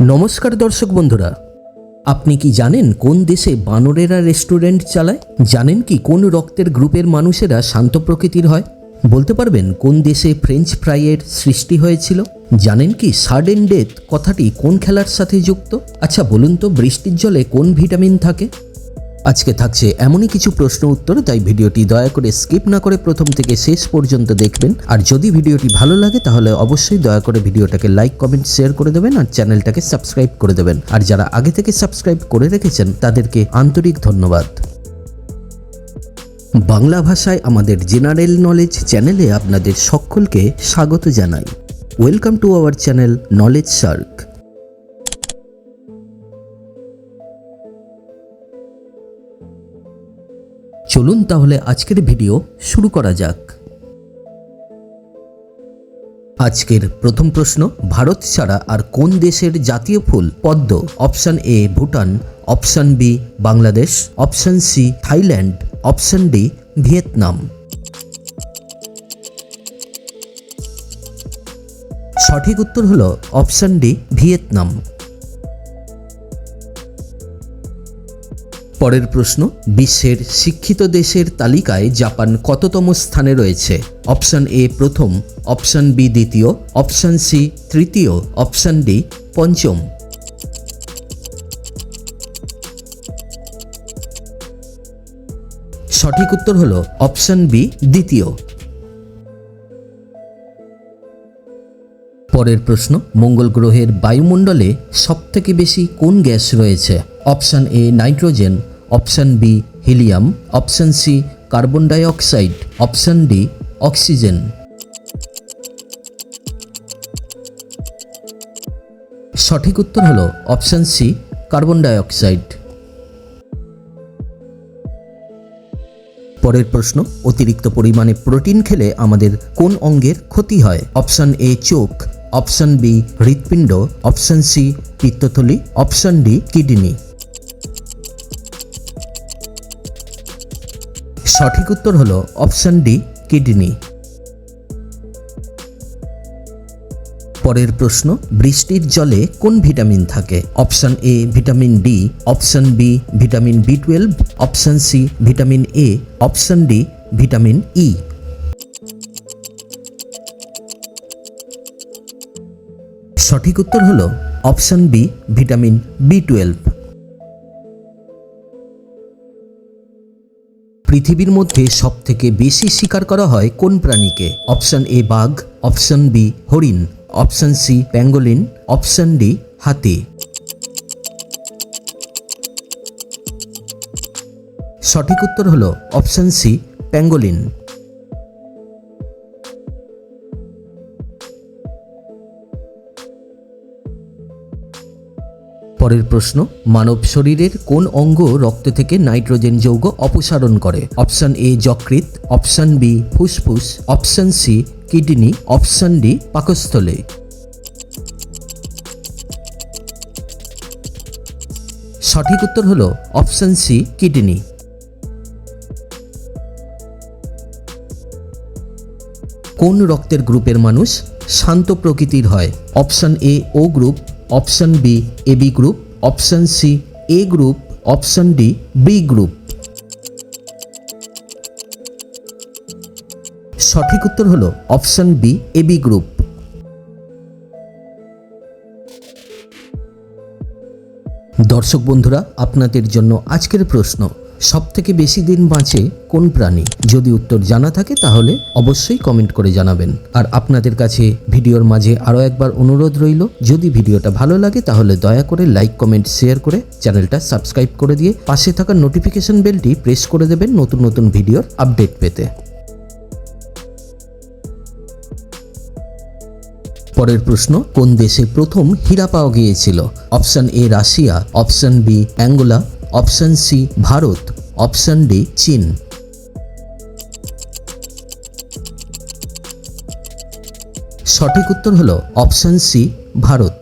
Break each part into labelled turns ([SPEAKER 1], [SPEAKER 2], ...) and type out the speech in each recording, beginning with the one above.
[SPEAKER 1] নমস্কার দর্শক বন্ধুরা, আপনি কি জানেন কোন দেশে বানরেরা রেস্টুরেন্ট চালায়? জানেন কি কোন রক্তের গ্রুপের মানুষেরা শান্ত প্রকৃতির হয়? বলতে পারবেন কোন দেশে ফ্রেঞ্চ ফ্রাইয়ের সৃষ্টি হয়েছিল? জানেন কি সাডেন ডেথ কথাটি কোন খেলার সাথে যুক্ত? আচ্ছা বলুন তো বৃষ্টির জলে কোন ভিটামিন থাকে? আজকে থাকছে এমনই কিছু প্রশ্ন উত্তর, তাই ভিডিওটি দয়া করে স্কিপ না করে প্রথম থেকে শেষ পর্যন্ত দেখবেন। আর যদি ভিডিওটি ভালো লাগে, তাহলে অবশ্যই দয়া করে ভিডিওটাকে লাইক, কমেন্ট, শেয়ার করে দেবেন আর চ্যানেলটাকে সাবস্ক্রাইব করে দেবেন। আর যারা আগে থেকে সাবস্ক্রাইব করে রেখেছেন, তাদেরকে আন্তরিক ধন্যবাদ। বাংলা ভাষায় আমাদের জেনারেল নলেজ চ্যানেলে আপনাদের সকলকে স্বাগত জানাই। Welcome to our channel knowledge shark চলুন তাহলে আজকের ভিডিও শুরু করা যাক। আজকের প্রথম প্রশ্ন, ভারত ছাড়া আর কোন দেশের জাতীয় ফুল? পদ্ম, option A Bhutan, option B Bangladesh, option C Thailand, option D Vietnam. সঠিক উত্তর হল অপশন ডি ভিয়েতনাম। পরের প্রশ্ন, বিশ্বের শিক্ষিত দেশের তালিকায় জাপান কততম স্থানে রয়েছে? অপশন এ প্রথম, অপশন বি দ্বিতীয়, অপশন সি তৃতীয়, অপশন ডি পঞ্চম। সঠিক উত্তর হল অপশন বি দ্বিতীয়। পরের প্রশ্ন, মঙ্গল গ্রহের বায়ুমণ্ডলে সবথেকে বেশি কোন গ্যাস রয়েছে? Option A nitrogen, option B helium, option C carbon dioxide option D oxygen. সঠিক উত্তর হলো অপশন সি কার্বন ডাইঅক্সাইড। পরের প্রশ্ন, অতিরিক্ত পরিমাণে প্রোটিন খেলে আমাদের কোন অঙ্গের ক্ষতি হয়? অপশান এ চোখ, অপশান বি হৃৎপিণ্ড, অপশন সি পিত্তথলি, অপশন ডি কিডনি। সঠিক উত্তর হলো অপশন ডি, কিডনি। পরের প্রশ্ন, বৃষ্টির জলে কোন ভিটামিন থাকে? Option A, vitamin D, option B, vitamin B twelve, option C, vitamin A, option D, vitamin E. সঠিক উত্তর হলো option B, vitamin B twelve. পৃথিবীর মধ্যে সবথেকে বেশি শিকার করা হয় কোন প্রাণীকে? অপশন এ বাঘ, অপশন বি হরিণ, option C pangolin option D হাতি। সঠিক উত্তর হলো অপশন সি প্যাঙ্গোলিন পরের প্রশ্ন, মানব শরীরের কোন অঙ্গ রক্ত থেকে নাইট্রোজেন যৌগ অপসারণ করে? অপশন এ যকৃৎ। অপশন বি ফুসফুস। Option C kidney. Option D পাকস্থলে। সঠিক উত্তর হলো অপশন সি কিডনি। কোন রক্তের গ্রুপের মানুষ শান্ত প্রকৃতির হয়? Option A O group option B, A B group option C, A group option D, B group সঠিক উত্তর হলো option B, A B group দর্শক বন্ধুরা, আপনাদের জন্য আজকের প্রশ্ন সব থেকে বেশি দিন বাঁচে কোন প্রাণী? যদি উত্তর জানা থাকে তাহলে অবশ্যই কমেন্ট করে জানাবেন। আর আপনাদের কাছে ভিডিওর মাঝে আরও একবার অনুরোধ রইল, যদি ভিডিওটা ভালো লাগে তাহলে দয়া করে লাইক কমেন্ট শেয়ার করে চ্যানেলটা সাবস্ক্রাইব করে দিয়ে পাশে থাকা নোটিফিকেশন বেলটি প্রেস করে দেবেন নতুন নতুন ভিডিওর আপডেট পেতে। পরের প্রশ্ন, কোন দেশে প্রথম হীরা পাওয়া গিয়েছিল? Option A Russia option B Angola option C Bharat. Option D চীন সঠিক উত্তর হলো অপশন সি ভারত।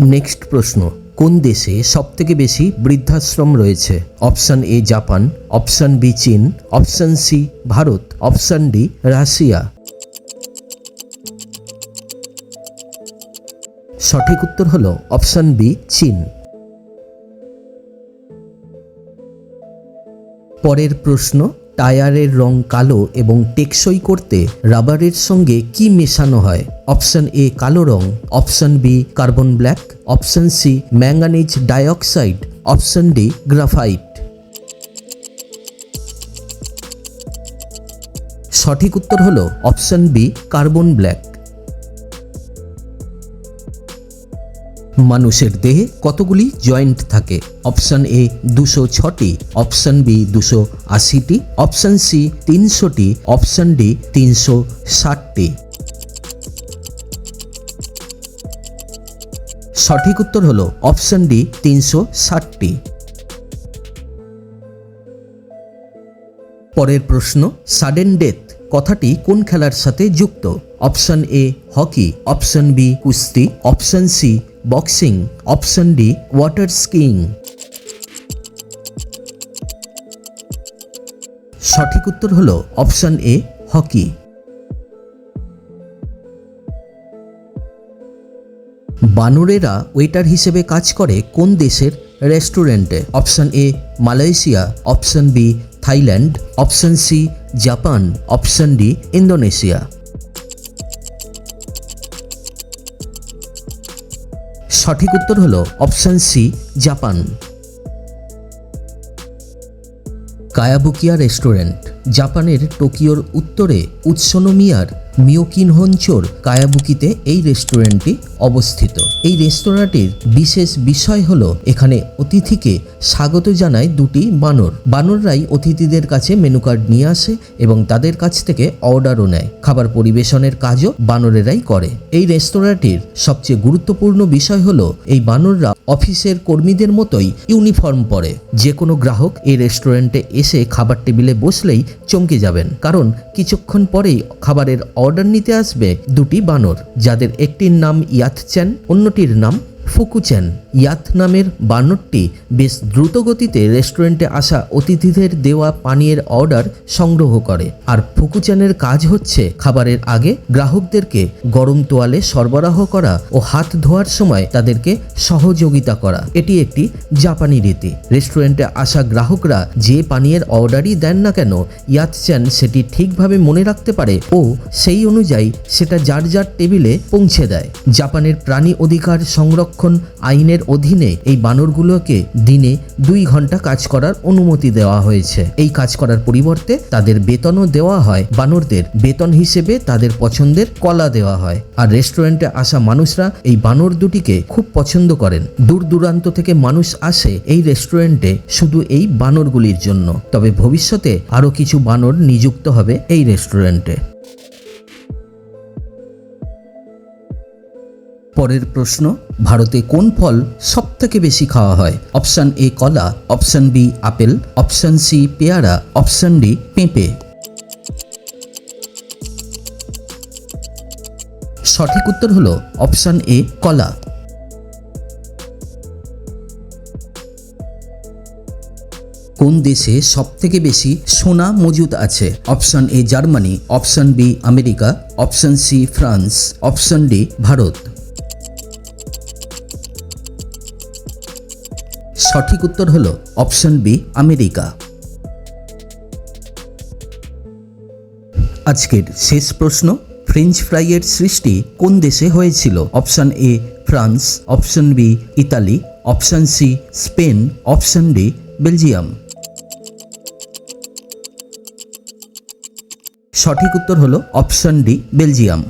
[SPEAKER 1] নেক্সট প্রশ্ন, কোন দেশে সবথেকে বেশি বৃদ্ধাশ্রম রয়েছে? Option A Japan option B চীন option C Bharat option D Russia সঠিক উত্তর হলো অপশন বি, চীন। পরের প্রশ্ন, টায়ারের রং কালো এবং টেকসই করতে রাবারের সঙ্গে কি মেশানো হয়? অপশন এ, কালো রং। Option B, carbon black. Option C, manganese dioxide. Option D, graphite. সঠিক উত্তর হলো অপশন বি, কার্বন ব্ল্যাক। মানুষের দেহে কতগুলি জয়েন্ট থাকে? অপশন এ দুশো ছটি, অপশন বি দুশো আশিটি, অপশন সি তিনশোটি, অপশন ডি তিনশো ষাটটি। সঠিক উত্তর হলো অপশন ডি তিনশো ষাটটি। পরের প্রশ্ন, সাডেন ডেথ কথাটি কোন খেলার সাথে যুক্ত? Option A hockey, option B কুস্তি, option C boxing option D water skiing সঠিক উত্তর হল অপশন এ হকি বানরেরা ওয়েটার হিসেবে কাজ করে কোন দেশের রেস্টুরেন্টে? Option A Malaysia option B Thailand option C Japan option D Indonesia. সঠিক উত্তর হলো option C Japan. Kayabukiya restaurant. জাপানের টোকিওর উত্তরে উৎসনোমিয়ার মিয়োকিনহঞ্চোর কায়াবুকিতে এই রেস্টুরেন্টটি অবস্থিত। এই রেস্তোরাঁটির বিশেষ বিষয় হল, এখানে অতিথিকে স্বাগত জানায় দুটি বানর। বানররাই অতিথিদের কাছে মেনু কার্ড নিয়ে আসে এবং তাদের কাছ থেকে অর্ডারও নেয়। খাবার পরিবেশনের কাজও বানরেরাই করে। এই রেস্তোরাঁটির সবচেয়ে গুরুত্বপূর্ণ বিষয় হলো, এই বানররা অফিসের কর্মীদের মতোই ইউনিফর্ম পরে। যে কোনো গ্রাহক এই রেস্টুরেন্টে এসে খাবার টেবিলে বসলেই চমকে যাবেন। কারণ কিছুক্ষণ পরেই খাবারের অর্ডার নিতে আসবে দুটি বানর, যাদের একটির নাম ইয়াতচ্যান অন্যটির নাম ফুকুচ্যান ইয়াত নামের বানরটি বেশ দ্রুত গতিতে রেস্টুরেন্টে আসা অতিথিদের দেওয়া পানীয়ের অর্ডার সংগ্রহ করে। আর ফুকুচ্যানের কাজ হচ্ছে খাবারের আগে গ্রাহকদেরকে গরম তোয়ালে সরবরাহ করা ও হাত ধোয়ার সময় তাদেরকে সহযোগিতা করা। এটি একটি জাপানি রীতি। রেস্টুরেন্টে আসা গ্রাহকরা যে পানীয়ের অর্ডারই দেন না কেন, ইয়াতচ্যান সেটি ঠিকভাবে মনে রাখতে পারে ও সেই অনুযায়ী সেটা যার যার টেবিলে পৌঁছে দেয়। জাপানের প্রাণী অধিকার সংরক্ষণ আইনের অধীনে এই বানরগুলোকে দিনে দুই ঘণ্টা কাজ করার অনুমতি দেওয়া হয়েছে। এই কাজ করার পরিবর্তে তাদের বেতনও দেওয়া হয়। বানরদের বেতন হিসেবে তাদের পছন্দের কলা দেওয়া হয়। আর রেস্টুরেন্টে আসা মানুষরা এই বানর দুটিকে খুব পছন্দ করেন। দূর দূরান্ত থেকে মানুষ আসে এই রেস্টুরেন্টে শুধু এই বানরগুলির জন্য। তবে ভবিষ্যতে আরও কিছু বানর নিযুক্ত হবে এই রেস্টুরেন্টে। পরের প্রশ্ন, ভারতে কোন ফল সব থেকে বেশি খাওয়া হয়? অপশান এ কলা, option B apple, option C পেয়ারা, অপশান ডি পেঁপে। সঠিক উত্তর হলো অপশান এ কলা। কোন দেশে সব থেকে বেশি সোনা মজুদ আছে? Option A Germany, option B America, option C France, option D Bharat. সঠিক উত্তর হলো অপশন বি, আমেরিকা। আজকের শেষ প্রশ্ন, ফ্রেঞ্চ ফ্রাইয়ের সৃষ্টি কোন দেশে হয়েছিল? Option A, France. Option B, Italy. Option C, Spain. Option D, Belgium. সঠিক উত্তর হলো অপশন ডি, বেলজিয়াম।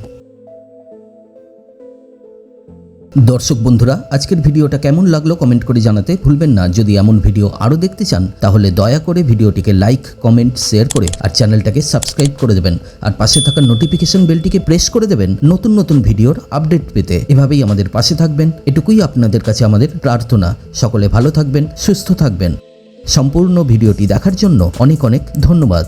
[SPEAKER 1] দর্শক বন্ধুরা, আজকের ভিডিওটা কেমন লাগল কমেন্ট করে জানাতে ভুলবেন না। যদি এমন ভিডিও আরও দেখতে চান, তাহলে দয়া করে ভিডিওটিকে লাইক, কমেন্ট, শেয়ার করে আর চ্যানেলটাকে সাবস্ক্রাইব করে দেবেন। আর পাশে থাকা নোটিফিকেশন বেলটিকে প্রেস করে দেবেন নতুন নতুন ভিডিওর আপডেট পেতে। এভাবেই আমাদের পাশে থাকবেন। এটুকুই আপনাদের কাছে আমাদের প্রার্থনা। সকলে ভালো থাকবেন, সুস্থ থাকবেন। সম্পূর্ণ ভিডিওটি দেখার জন্য অনেক অনেক ধন্যবাদ।